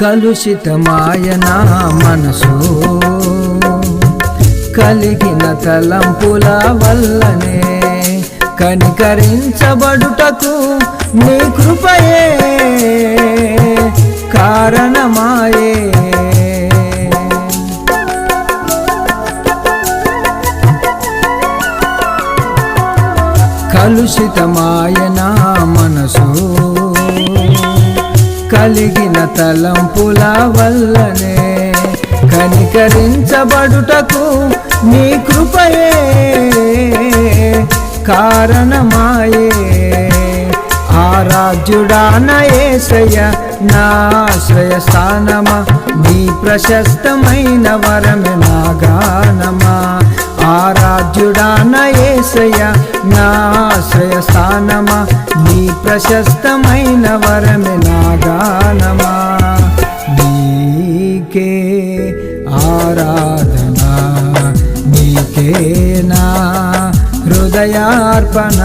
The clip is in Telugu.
కలుషితమాయన మనసు కలిగిన తలంపుల వల్లనే కనికరించబడుటకు నీ కృపయే కారణమాయే. కలుషితమాయ మనసు కలిగిన తలంపుల వల్లనే కనికరించబడుటకు నీ కృపయే కారణమాయే. ఆరాధ్యుడాన ఏసయ్య నా స్థానమా నీ ప్రశస్తమైన వరమే నా గానమా? ఆరాధ్యుడాన ఏసయ్య నా ఆశ్రయ స్థానమా? నీ ప్రశస్తమైన వరమే నా గానమా నీకే ఆరాధనా నీకే నా హృదయార్పణ?